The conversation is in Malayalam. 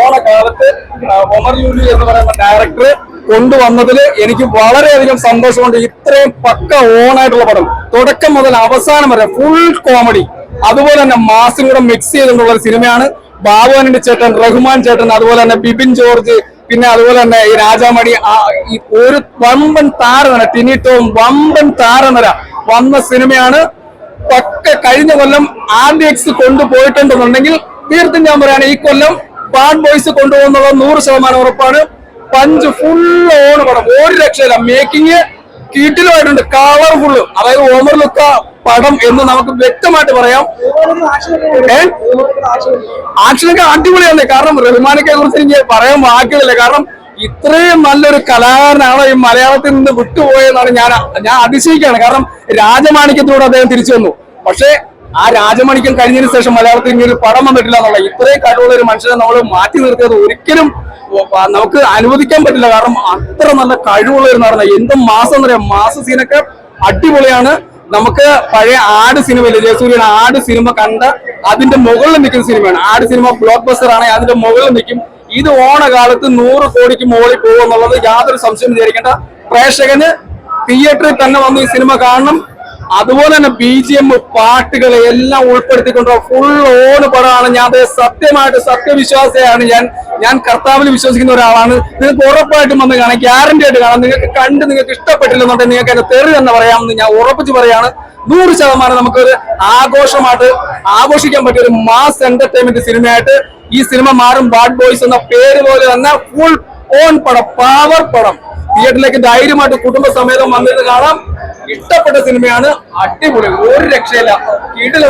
ഓണക്കാലത്ത് കാലത്ത് ഒമർ യൂലി എന്ന് പറയുന്ന ഡയറക്ടർ കൊണ്ടുവന്നതിൽ എനിക്ക് വളരെയധികം സന്തോഷമുണ്ട്. ഇത്രയും പക്ക ഓണായിട്ടുള്ള പടം. തുടക്കം മുതൽ അവസാനം വരെ ഫുൾ കോമഡി അതുപോലെ തന്നെ മാസും കൂടെ മിക്സ് ചെയ്തിട്ടുള്ള ഒരു സിനിമയാണ്. ബാബുവാനിന്റെ ചേട്ടൻ റഹ്മാൻ ചേട്ടൻ അതുപോലെ തന്നെ ബിബിൻ ജോർജ് പിന്നെ അതുപോലെ തന്നെ ഈ രാജാമണി ഒരു വമ്പൻ താരനിര ടിനിട്ടവും വമ്പൻ താരനിര വന്ന സിനിമയാണ്. പക്ക കഴിഞ്ഞ കൊല്ലം ആംബിയക്സ് കൊണ്ടുപോയിട്ടുണ്ടെന്നുണ്ടെങ്കിൽ തീർത്തും ഞാൻ പറയാണ് ഈ കൊല്ലം ബാഡ് ബോയ്സ് കൊണ്ടുപോകുന്നുള്ള നൂറ് ശതമാനം ഉറപ്പാണ്. പഞ്ച് ഫുൾ ഓൺ പടം. ഒരു രക്ഷയില്ല. മേക്കിംഗ് കീട്ടിലുമായിട്ടുണ്ട് കളർഫുൾ അതായത് ഓമർ ലുക്ക പടം എന്ന് നമുക്ക് വ്യക്തമായിട്ട് പറയാം. ആക്ഷനൊക്കെ അടിപൊളിയാണ് കാരണം റഹ്മാനൊക്കെ കുറിച്ച് എനിക്ക് പറയാൻ വാക്കുകളില്ല കാരണം ഇത്രയും നല്ലൊരു കലാകാരനാണ് ഈ മലയാളത്തിൽ നിന്ന് വിട്ടുപോയെന്നാണ് ഞാൻ ഞാൻ അതിശയിക്കുകയാണ്. കാരണം രാജമാണിക്യത്തിലൂടെ അദ്ദേഹം തിരിച്ചു വന്നു. പക്ഷേ ആ രാജമണിക്കൻ കഴിഞ്ഞതിന് ശേഷം മലയാളത്തിൽ ഇങ്ങനെ ഒരു പടം വന്നിട്ടില്ല എന്നുള്ള ഇത്രയും കഴിവുള്ള ഒരു മനുഷ്യനെ നമ്മൾ മാറ്റി നിർത്തിയത് ഒരിക്കലും നമുക്ക് അനുവദിക്കാൻ പറ്റില്ല. കാരണം അത്ര നല്ല കഴിവുള്ള ഒരു നടന. എന്തും മാസം എന്ന് പറയാം മാസ സീനൊക്കെ അടിപൊളിയാണ്. നമുക്ക് പഴയ ആട് സിനിമയിലെ ജയസൂര്യൻ ആട് സിനിമ കണ്ട അതിന്റെ മുകളിൽ നിൽക്കുന്ന സിനിമയാണ്. ആട് സിനിമ ബ്ലോക്ക് ബസ്റ്റർ ആണെങ്കിൽ അതിന്റെ മുകളിൽ നിൽക്കും. ഇത് ഓണകാലത്ത് നൂറ് കോടിക്ക് മുകളിൽ പോകും എന്നുള്ളത് യാതൊരു സംശയം വിചാരിക്കേണ്ട പ്രേക്ഷകന് തിയേറ്ററിൽ തന്നെ വന്ന് ഈ സിനിമ കാണണം. അതുപോലെ തന്നെ ബി ജി എം പാട്ടുകളെ എല്ലാം ഉൾപ്പെടുത്തിക്കൊണ്ട് ഫുൾ ഓണ് പടമാണ്. ഞാൻ അത് സത്യമായിട്ട് സത്യവിശ്വാസിയാണ് ഞാൻ. ഞാൻ കർത്താവിൽ വിശ്വസിക്കുന്ന ഒരാളാണ്. നിങ്ങൾക്ക് ഉറപ്പായിട്ടും വന്ന് കാണാം. ഗ്യാരണ്ടി ആയിട്ട് കാണാം. നിങ്ങൾക്ക് കണ്ട് നിങ്ങൾക്ക് ഇഷ്ടപ്പെട്ടില്ലെന്നുണ്ടെങ്കിൽ നിങ്ങൾക്ക് എന്നെ തെറി എന്ന് പറയാമെന്ന് ഞാൻ ഉറപ്പിച്ച് പറയാണ്. നൂറ് ശതമാനം നമുക്കൊരു ആഘോഷമായിട്ട് ആഘോഷിക്കാൻ പറ്റിയ ഒരു മാസ് എന്റർടൈൻമെന്റ് സിനിമയായിട്ട് ഈ സിനിമ മാറും. ബാഡ് ബോയ്സ് എന്ന പേര് പോലെ തന്നെ ഫുൾ ഓൺ പടം. പവർ പടം. തിയേറ്ററിലേക്ക് ധൈര്യമായിട്ട് കുടുംബസമേതം വന്നിട്ട് കാണാം. ഇഷ്ടപ്പെട്ട സിനിമയാണ് അടിപൊളി. ഒരു രക്ഷയില്ല. കിടില